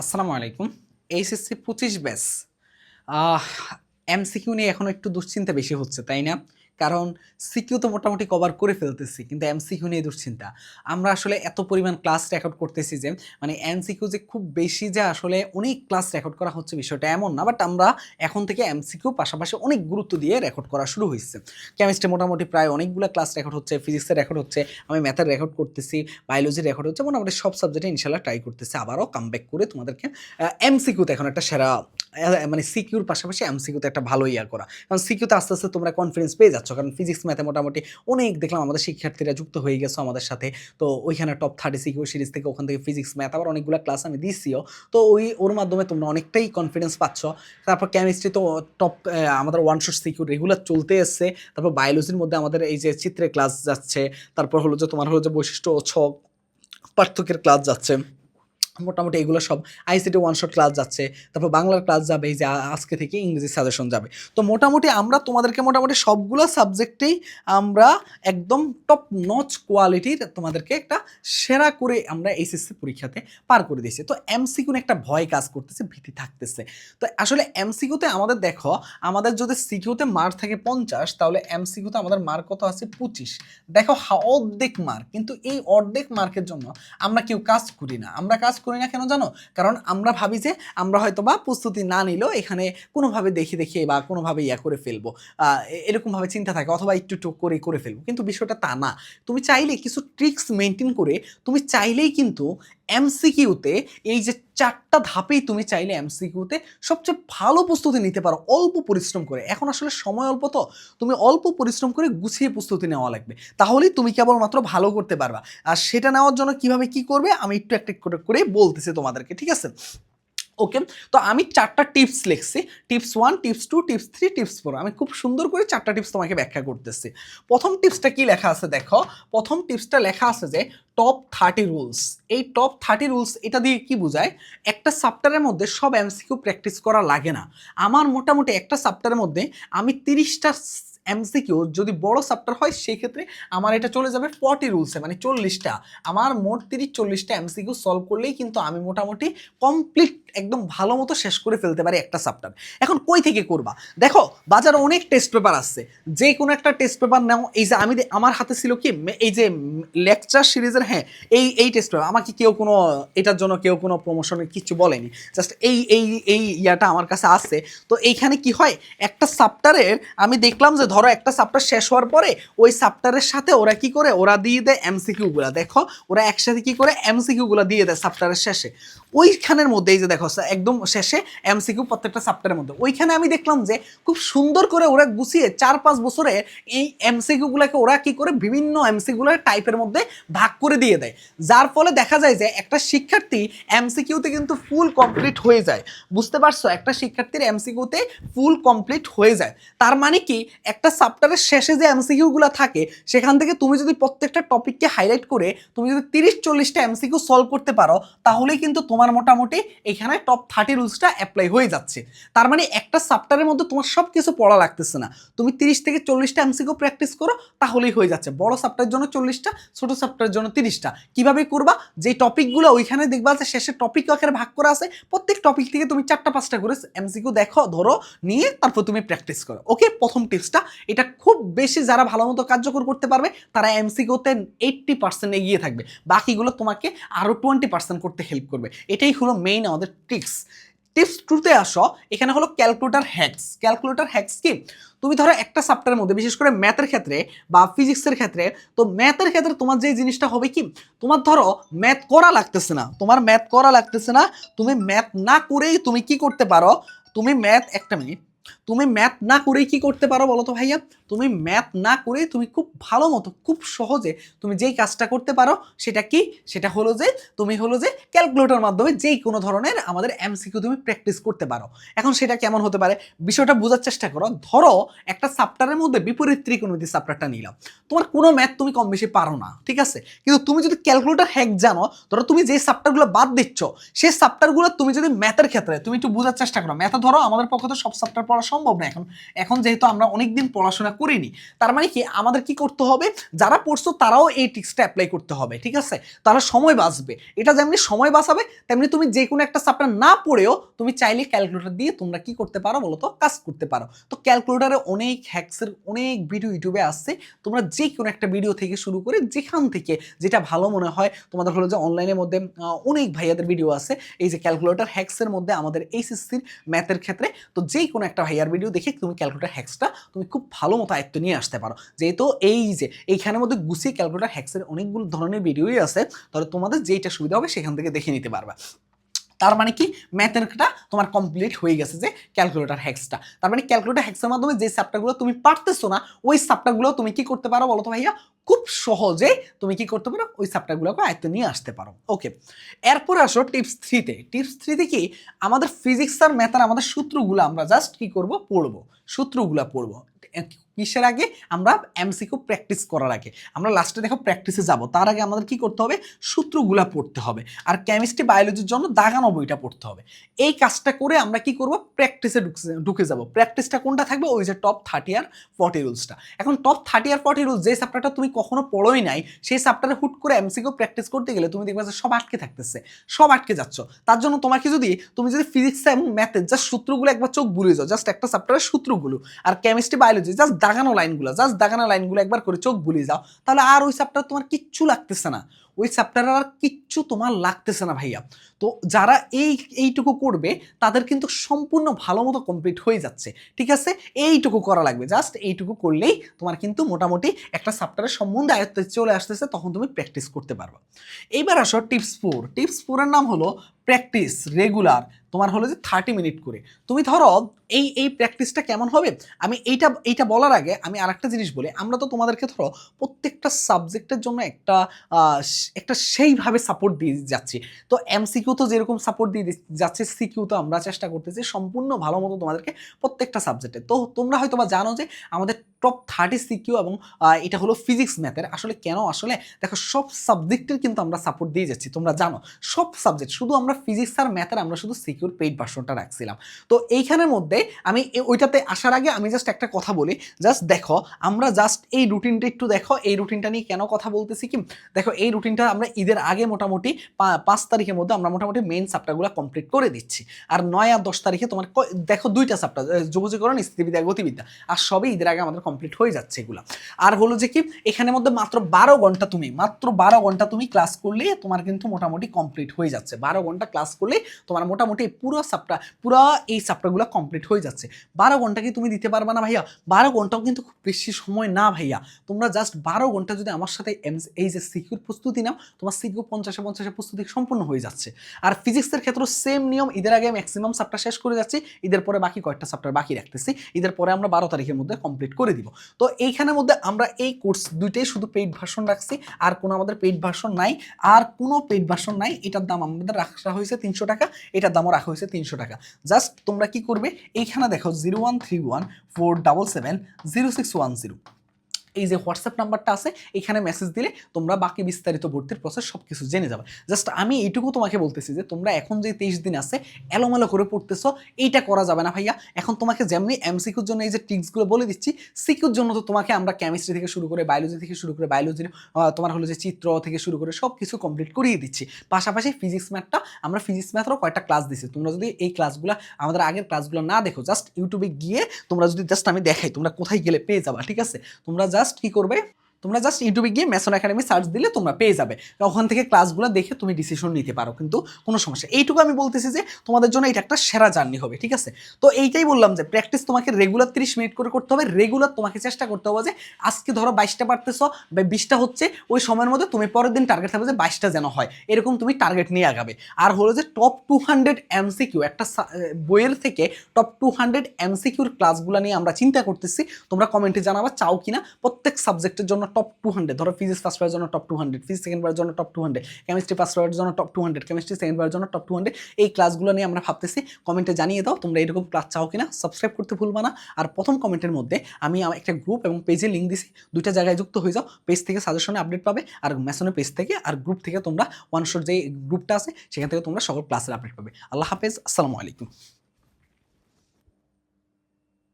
আসসালামু আলাইকুম। এইচএসসি পঁচিশ ব্যাস এমসিকিউ নিয়ে এখন একটু দুশ্চিন্তা বেশি হচ্ছে তাই না? কারণ সিকিউ তো মোটামুটি কভার করে ফেলতেছি, কিন্তু এমসিকিউ নিয়ে দুশ্চিন্তা। আমরা আসলে এত পরিমাণ ক্লাস রেকর্ড করতেছি যে মানে এমসিকিউ যে খুব বেশি যে আসলে অনেক ক্লাস রেকর্ড করা হচ্ছে বিষয়টা এমন না বাট আমরা এখন থেকে এমসিকিউ পাশাপাশি অনেক গুরুত্ব দিয়ে রেকর্ড করা শুরু হয়েছে। কেমিস্ট্রি মোটামুটি প্রায় অনেকগুলো ক্লাস রেকর্ড হচ্ছে ফিজিক্সের রেকর্ড হচ্ছে, আমি ম্যাথের রেকর্ড করতেছি বায়োলজির রেকর্ড হচ্ছে, মোটামুটি সব সাবজেক্টে ইনশাল্লাহ ট্রাই করতেছি। আবারও কামব্যাক করে তোমাদেরকে এমসিকিউতে এখন একটা সেরা মানে সিকিউর পাশাপাশি এমসিকিউতে একটা ভালো ইয়া করা। কারণ সিকিউতে আস্তে আস্তে তোমরা কনফিডেন্স পেয়ে যাচ্ছ। কারণ ফিজিক্স ম্যাথে মোটামুটি অনেক দেখলাম আমাদের শিক্ষার্থীরা যুক্ত হয়ে গেছো আমাদের সাথে। তো ওইখানে টপ থার্টি সিকিউ সিরিজ থেকে ওখান থেকে ফিজিক্স ম্যাথ আবার অনেকগুলো ক্লাস আমি দিছিও। তো ওই, ওর মাধ্যমে তোমরা অনেকটাই কনফিডেন্স পাচ্ছ। তারপর কেমিস্ট্রি তো টপ আমাদের ওয়ান শট সিকিউর রেগুলার চলতে এসছে। তারপর বায়োলজির মধ্যে আমাদের এই যে চিত্রে ক্লাস যাচ্ছে। তারপর হলো যে তোমার হলো যে বৈশিষ্ট্য ছক পার্থক্যের ক্লাস যাচ্ছে। মোটামুটি এগুলো সব আইসিটি ওয়ান শট ক্লাস যাচ্ছে, তারপর বাংলার ক্লাস যাবে, এই যে আজকে থেকে ইংরেজি সাজেশন যাবে। তো মোটামুটি আমরা তোমাদেরকে মোটামুটি সবগুলো সাবজেক্টেই আমরা একদম টপ নচ কোয়ালিটির তোমাদেরকে একটা সেরা করে আমরা এইচএসসি পরীক্ষাতে পার করে দিয়েছি। তো এমসিকিউ একটা ভয় কাজ করতেছে, ভীতি থাকতেছে। তো আসলে এমসিকিউতে আমাদের দেখো, আমাদের যদি সিকিউতে মার্ক থাকে পঞ্চাশ, তাহলে এমসিকিউতে আমাদের মার্ক কত আছে? পঁচিশ। দেখো অর্ধেক মার্ক কিন্তু এই অর্ধেক মার্কের জন্য আমরা কেউ কাজ করি না। আমরা কাজ করি না কেন জানো? কারণ আমরা ভাবি যে আমরা হয়তো বা প্রস্তুতি না নিলেও এখানে কোনোভাবে দেখে দেখে বা কোনোভাবে ইয়া করে ফেলব। এরকমভাবে চিন্তা থাকে অথবা একটু টুক করে করে ফেলব। কিন্তু বিষয়টা তা না। তুমি চাইলে কিছু ট্রিক্স মেনটেন করে তুমি চাইলেই কিন্তু এমসিকিউতে এই যে চারটা ধাপেই তুমি চাইলে এমসিকিউতে সবচেয়ে ভালো প্রস্তুতি নিতে পারো, অল্প পরিশ্রম করে। এখন আসলে সময় অল্প তো, তুমি অল্প পরিশ্রম করে গুছিয়ে প্রস্তুতি নেওয়া লাগবে। তাহলেই তুমি কেবলমাত্র ভালো করতে পারবা। আর সেটা নেওয়ার জন্য কীভাবে কি করবে, আমি একটু একটা করে বলতেছি তোমাদেরকে, ঠিক আছে? ওকে তো আমি চারটা টিপস লিখছি। Tips one tips two tips three tips four আমি খুব সুন্দর করে চারটা টিপস তোমাকে ব্যাখ্যা করতেছি। প্রথম টিপসটা কি লেখা আছে দেখো? প্রথম টিপসটা লেখা আছে যে টপ থার্টি রুলস এই টপ থার্টি রুলস এটা দিয়ে কি বোঝায়? একটা সাপ্টারের মধ্যে সব এমসিকিউ প্র্যাকটিস করা লাগে না। আমার মোটামুটি একটা সাপ্টারের মধ্যে আমি তিরিশটা এমসিকিউ যদি বড় সাপ্টার হয় সেই ক্ষেত্রে আমার এটা চলে যাবে ফর্টি রুলসে মানে চল্লিশটা। আমার মোট তিরিশ, চল্লিশটা এমসিকিউ সলভ করলেই কিন্তু আমি মোটামুটি কমপ্লিট একদম ভালো মতো শেষ করে ফেলতে পারি একটা সাপ্টার এখন কই থেকে করবা? দেখো, বাজারে অনেক টেস্ট পেপার আসছে। যে কোনো একটা টেস্ট পেপার নাও, এই যে আমি আমার হাতে ছিল কি এই যে লেকচার সিরিজের হ্যাঁ এই এই টেস্ট পেপার আমাকে কেউ কোনো, এটার জন্য কেউ কোনো প্রমোশনের কিছু বলেনি। জাস্ট এই এই এই ইয়াটা আমার কাছে আছে তো এইখানে কি হয়, একটা সাপ্টারের আমি দেখলাম যে ধরো একটা সাপ্টার শেষ হওয়ার পরে, ওই সাপ্টারের সাথে ওরা কি করে? ওরা দিয়ে দেয় এমসিকিউ গুলা। দেখো, ওরা একসাথে কি করে? এমসিকিউ গুলা দিয়ে দেয় সাপ্টারের শেষে। ওইখানের মধ্যে, এই যে দেখো একদম শেষে এমসিকিউ প্রত্যেকটা সাপ্টারের মধ্যে, ওইখানে আমি দেখলাম যে খুব সুন্দর করে ওরা গুছিয়ে চার পাঁচ বছরে এই এমসিকিউ গুলাকে ওরা কি করে বিভিন্ন এমসিকিউ টাইপের মধ্যে ভাগ করে দিয়ে দেয়। যার ফলে দেখা যায় যে একটা শিক্ষার্থী এমসিকিউতে কিন্তু ফুল কমপ্লিট হয়ে যায়। বুঝতে পারছ? একটা শিক্ষার্থীর এমসিকিউতে ফুল কমপ্লিট হয়ে যায়। তার মানে কি? একটা সাপ্টারের শেষে যে এমসিকিউ গুলো থাকে, সেখান থেকে তুমি যদি প্রত্যেকটা টপিককে হাইলাইট করে তুমি যদি তিরিশ চল্লিশটা এমসিকিউ সলভ করতে পারো, তাহলেই কিন্তু তোমার মোটামুটি এখানে টপ থার্টি রুলসটা অ্যাপ্লাই হয়ে যাচ্ছে। তার মানে একটা সাপ্টারের মধ্যে তোমার সব কিছু পড়া লাগতেছে না। তুমি তিরিশ থেকে চল্লিশটা এমসিকিউ প্র্যাকটিস করো, তাহলেই হয়ে যাচ্ছে। বড় সাপ্টারের জন্য চল্লিশটা, ছোট সাপ্টারের জন্য তিরিশটা। কীভাবে করবা? যে টপিকগুলো ওইখানে দেখবা যে শেষে টপিক আকারে ভাগ করা আছে, প্রত্যেক টপিক থেকে তুমি চারটা পাঁচটা করে এমসিকিউ দেখো, ধরো, নিয়ে তারপর তুমি প্র্যাকটিস করো। ওকে প্রথম টিপসটা এটা খুব বেশি যারা ভালো মতো কার্যকর করতে পারবে, তারা এমসিকিউতে এইট্টি পার্সেন্ট এগিয়ে থাকবে। বাকিগুলো তোমাকে আরও টোয়েন্টি পার্সেন্ট করতে হেল্প করবে। এটাই হলো মেইন আমাদের ট্রিক্স টিপস টুতে আসো, এখানে হলো ক্যালকুলেটার হ্যাক্স ক্যালকুলেটার হ্যাক্স কি? তুমি ধরো একটা সাপ্টারের মধ্যে, বিশেষ করে ম্যাথের ক্ষেত্রে বা ফিজিক্সের ক্ষেত্রে, তো ম্যাথের ক্ষেত্রে তোমার যে জিনিসটা হবে কি? তোমার ধরো ম্যাথ করা লাগতেছে না। তোমার ম্যাথ করা লাগতেছে না। তুমি ম্যাথ না করেই তুমি কি করতে পারো? তুমি ম্যাথ একটা মিনিট তুমি ম্যাথ না করেই কি করতে পারো বলো তো ভাইয়া? তুমি ম্যাথ না করেই তুমি খুব ভালো মতো, খুব সহজে তুমি যেই কাজটা করতে পারো সেটা কি? সেটা হলো যে তুমি হলো যে ক্যালকুলেটর মাধ্যমে যেই কোনো ধরনের আমাদের এমসিকিউ তুমি প্র্যাকটিস করতে পারো। এখন সেটা কেমন হতে পারে? বিষয়টা বোঝার চেষ্টা করো। ধরো একটা সাপ্টারের মধ্যে বিপরীত ত্রিকোণমিতি সাপ্টারটা নিলাম। তোমার কোনো ম্যাথ তুমি কম বেশি পারো না, ঠিক আছে? কিন্তু তুমি যদি ক্যালকুলেটর হ্যাক জানো, ধরো তুমি যে সাপ্টারগুলো বাদ দিচ্ছ, সেই সাপ্টারগুলো তুমি যদি ম্যাথের ক্ষেত্রে, তুমি একটু বোঝার চেষ্টা করো। ম্যাথে ধরো আমাদের পক্ষে তো সব সাপ্টার পড়া সম্ভব না এখন। এখন যেহেতু আমরা অনেকদিন পড়াশোনা করিনি, তার মানে কি আমাদের কি করতে হবে? যারা পড়ছো তারাও এই টিক্সটা অ্যাপ্লাই করতে হবে, ঠিক আছে? তারা সময় বাঁচবে। এটা যেমনি সময় বাঁচাবে, তেমনি তুমি যে কোনো একটা চ্যাপ্টার না পড়েও তুমি চাইলে ক্যালকুলেটর দিয়ে তোমরা কি করতে পারো বলো তো কাজ করতে পারো। তো ক্যালকুলেটারে অনেক হ্যাক্সের অনেক ভিডিও ইউটিউবে আসছে। তোমরা যে কোনো একটা ভিডিও থেকে শুরু করে যেখান থেকে যেটা ভালো মনে হয়, তোমাদের হলো যে অনলাইনের মধ্যে অনেক ভাইয়াদের ভিডিও আছে। এই যে ক্যালকুলেটর হ্যাক্সের মধ্যে আমাদের এইচএসসির ম্যাথের ক্ষেত্রে, তো যেই কোনো একটা ভাইয়ার ভিডিও দেখে তুমি ক্যালকুলেটার হ্যাক্সটা তুমি খুব ভালো মতো আয়ত্ত নিয়ে আসতে পারো। যেহেতু এই যে, এইখানের মধ্যে গুছিয়ে ক্যালকুলেটার হ্যাক্সের অনেকগুলো ধরনের ভিডিওই আছে, তাহলে তোমাদের যেইটা সুবিধা হবে সেখান থেকে দেখে নিতে পারবা। তার মানে কি? ম্যাথেরটা তোমার কমপ্লিট হয়ে গেছে যে ক্যালকুলেটার হ্যাক্সটা তার মানে ক্যালকুলেটার হ্যাক্সের মাধ্যমে যে চ্যাপ্টারগুলো তুমি পারতেছো না, ওই চ্যাপ্টারগুলো তুমি কি করতে পারো বলো তো ভাইয়া? খুব সহজে তুমি কি করতে পারো? ওই চ্যাপ্টারগুলোকে আয়ত্ত নিয়ে আসতে পারো। ওকে এরপর আসো টিপস থ্রিতে টিপস থ্রিতে কি? আমাদের ফিজিক্স আর ম্যাথ আর আমাদের সূত্রগুলো আমরা জাস্ট কি করব? পড়ব। সূত্রগুলো পড়ব। কিসের আগে? আমরা এমসিকিউ প্র্যাকটিস করার আগে। আমরা লাস্টে দেখো প্র্যাকটিসে যাব। তার আগে আমাদের কি করতে হবে? সূত্রগুলা পড়তে হবে। আর কেমিস্ট্রি বায়োলজির জন্য দাগানো বইটা পড়তে হবে। এই কাজটা করে আমরা কি করব? প্র্যাকটিসে ঢুকে যাব। প্র্যাকটিসটা কোনটা থাকবে? ওই যে টপ থার্টি আর ফর্টি রুলসটা এখন টপ থার্টি আর ফর্টি রুলস যে চ্যাপ্টারটা তুমি কখনো পড়োই নাই, সেই চ্যাপ্টারে হুট করে এমসিকিউ প্র্যাকটিস করতে গেলে তুমি দেখবে যে সব আটকে থাকতেছে। সব আটকে যাচ্ছ। তার জন্য তোমাকে যদি, তুমি যদি ফিজিক্স এবং ম্যাথের জাস্ট সূত্রগুলো একবার চোখ বুলিয়ে যাও জাস্ট একটা চ্যাপ্টারের সূত্রগুলো। আর কেমিস্ট্রি বায়োলজি জাস্ট দাগানো লাইনগুলো জাস্ট দাগানো লাইনগুলো একবার করে চোখ বুলিয়ে যাও, তাহলে আর ওই চ্যাপ্টার তোমার কিচ্ছু লাগতেছে না। ওই চ্যাপ্টার আর কিচ্ছু তোমার লাগতেছে না ভাইয়া। তো যারা এই, এইটুকু করবে, তাদের কিন্তু সম্পূর্ণ ভালো মতো কমপ্লিট হয়ে যাচ্ছে। ঠিক আছে? এইটুকু করা লাগবে। জাস্ট এইটুকু করলেই তোমার কিন্তু মোটামুটি একটা চ্যাপ্টারের সম্বন্ধে আয়ত্তে চলে আসতেছে, তখন তুমি প্র্যাকটিস করতে পারবে। এইবার আসো টিপস ফোর টিপস ফোরের নাম হলো প্র্যাকটিস রেগুলার তোমার হলো যে থার্টি মিনিট করে। তুমি ধরো, এই এই প্র্যাকটিসটা কেমন হবে? আমি এইটা এইটা বলার আগে আমি আরেকটা জিনিস বলি। আমরা তো তোমাদেরকে ধরো, প্রত্যেকটা সাবজেক্টের জন্য একটা একটা সেইভাবে সাপোর্ট দিয়ে যাচ্ছি। তো এমসিকিউ তো যেরকম সাপোর্ট দিয়ে যাচ্ছে সিকিউ তো আমরা চেষ্টা করতেছি সম্পূর্ণ ভালো মতো তোমাদেরকে প্রত্যেকটা সাবজেক্টে তো তোমরা হয়তো বা জানো যে আমাদের টপ থার্টি সিকিউ এবং এটা হলো ফিজিক্স ম্যাথের আসলে কেন? আসলে দেখো, সব সাবজেক্টের কিন্তু আমরা সাপোর্ট দিয়ে যাচ্ছি, তোমরা জানো। সব সাবজেক্ট শুধু আমরা ফিজিক্স আর ম্যাথের আমরা শুধু সিকিউর পেইড ভার্সনটা রাখছিলাম। তো এইখানের মধ্যে আমি ওইটাতে আসার আগে আমি জাস্ট একটা কথা বলি। জাস্ট দেখো, আমরা জাস্ট এই রুটিনটা একটু দেখো, এই রুটিনটা নিয়ে কেন কথা বলতেছি কি? দেখো, এই রুটিনটা আমরা ঈদের আগে মোটামুটি পাঁচ তারিখের মধ্যে আমরা মোটামুটি মেইন চ্যাপ্টারগুলো কমপ্লিট করে দিচ্ছি। আর নয় আর দশ তারিখে তোমার দেখো দুইটা চ্যাপ্টার যোগাযোগকরণ স্থিতিবিদ্যা, গতিবিদ্যা। আর সবই ঈদের আগে আমাদের কমপ্লিট হয়ে যাচ্ছে এগুলো। আর হলো যে কি, এখানের মধ্যে মাত্র বারো ঘণ্টা তুমি, মাত্র বারো ঘণ্টা তুমি ক্লাস করলে তোমার কিন্তু মোটামুটি কমপ্লিট হয়ে যাচ্ছে। বারো ঘণ্টা ক্লাস করলে তোমার মোটামুটি পুরো চ্যাপ্টার পুরো এই চ্যাপ্টারগুলো কমপ্লিট হয়ে যাচ্ছে। বারো ঘণ্টা কি তুমি দিতে পারবে না ভাইয়া? বারো ঘন্টাও কিন্তু খুব বেশি সময় না ভাইয়া। তোমরা জাস্ট বারো ঘণ্টা যদি আমার সাথে এই যে সিকিউর প্রস্তুতি নাও, তোমার সিকিউ পঞ্চাশে পঞ্চাশে প্রস্তুতি সম্পূর্ণ হয়ে যাচ্ছে। আর ফিজিক্সের ক্ষেত্রে সেম নিয়ম, ঈদের আগে ম্যাক্সিমাম চ্যাপ্টার শেষ করে যাচ্ছি, ঈদের পরে বাকি কয়েকটা সাপটার বাকি রাখতেছি, ঈদের পরে আমরা বারো তারিখের মধ্যে কমপ্লিট করে দিব। তো এইখানের মধ্যে আমরা এই কোর্স দুইটাই শুধু পেইড ভার্সন রাখছি, আর কোনো আমাদের পেইড ভার্সন নাই, আর কোনো পেইড ভার্সন নাই, এটার দাম আমাদের রাখা হয়েছে তিনশো টাকা এটার দামও রাখা হয়েছে তিনশো টাকা। জাস্ট তোমরা কি করবে, এইখানে দেখো zero one three one four double seven zero six one zero. এই যে হোয়াটসঅ্যাপ নাম্বারটা আছে, এখানে মেসেজ দিলে তোমরা বাকি বিস্তারিত ভর্তির প্রসেস সব কিছু জেনে যাবে। জাস্ট আমি এইটুকু তোমাকে বলতেছি যে, তোমরা এখন যে তেইশ দিন আছে, এলোমেলো করে পড়তেছো, এইটা করা যাবে না ভাইয়া। এখন তোমাকে যেমনি এমসিকিউর জন্য এই যে টিক্সগুলো বলে দিচ্ছি সিকিউর জন্য তো তোমাকে আমরা কেমিস্ট্রি থেকে শুরু করে বায়োলজি থেকে শুরু করে বায়োলজির তোমার হলো যে চিত্র থেকে শুরু করে সব কিছু কমপ্লিট করিয়ে দিচ্ছি। পাশাপাশি ফিজিক্স ম্যাথটা আমরা ফিজিক্স ম্যাথেরও কয়েকটা ক্লাস দিচ্ছি তোমরা যদি এই ক্লাসগুলো আমাদের আগের ক্লাসগুলো না দেখো জাস্ট ইউটিউবে গিয়ে তোমরা যদি জাস্ট আমি দেখাই, তোমরা কোথায় গেলে পেয়ে যাবা, ঠিক আছে? তোমরা জাস্ট কি করবে? তোমরা জাস্ট ইউটিউবে গিয়ে ম্যাসন একাডেমি সার্চ দিলে তোমরা পেয়ে যাবে। ওখান থেকে ক্লাসগুলো দেখে তুমি ডিসিশন নিতে পারো, কিন্তু কোনো সমস্যা এইটুকু আমি বলতেছি যে তোমাদের জন্য এটা একটা সেরা জার্নি হবে, ঠিক আছে? তো এইটাই বললাম যে প্র্যাকটিস তোমাকে রেগুলার তিরিশ মিনিট করে করতে হবে। রেগুলার তোমাকে চেষ্টা করতে হবে যে আজকে ধরো বাইশটা পারতেছো, বা বিশটা হচ্ছে, ওই সময়ের মধ্যে তুমি পরের দিন টার্গেট থাকবে যে বাইশটা যেন হয়। এরকম তুমি টার্গেট নিয়ে আগাবে। আর হলো যে টপ টু হান্ড্রেড এমসিকিউ একটা বইয়ের থেকে টপ টু হান্ড্রেড এমসিকিউর ক্লাসগুলো নিয়ে আমরা চিন্তা করতেছি। তোমরা কমেন্টে জানাবা চাও কিনা। প্রত্যেক সাবজেক্টের জন্য টপ টু হান্ড্রেড ধরো ফিজিক্স ফার্স্ট বারের জন্য top two hundred physics second বারের জন্য top two hundred chemistry first বারের জন্য top two hundred chemistry second বারের জন্য টপ টু হান্ড্রেড এই ক্লাসগুলো নিয়ে আমরা ভাবতেছি কমেন্টে জানিয়ে দাও, তোমরা এরকম ক্লাস চাও কিনা সাবস্ক্রাইব করতে ভুলবা না, আর প্রথম কমেন্টের মধ্যে আমি একটা গ্রুপ এবং পেজে লিঙ্ক দিছি, দুইটা জায়গায় যুক্ত হয়ে যাও পেজ থেকে সাজেশনে আপডেট পাবে, আর ম্যাসনের পেজ থেকে, আর গ্রুপ থেকে তোমরা ওয়ান শট যে গ্রুপটা আছে, সেখান থেকে তোমরা সকল ক্লাসের আপডেট পাবে। আল্লাহ হাফেজ, আসসালামু আলাইকুম।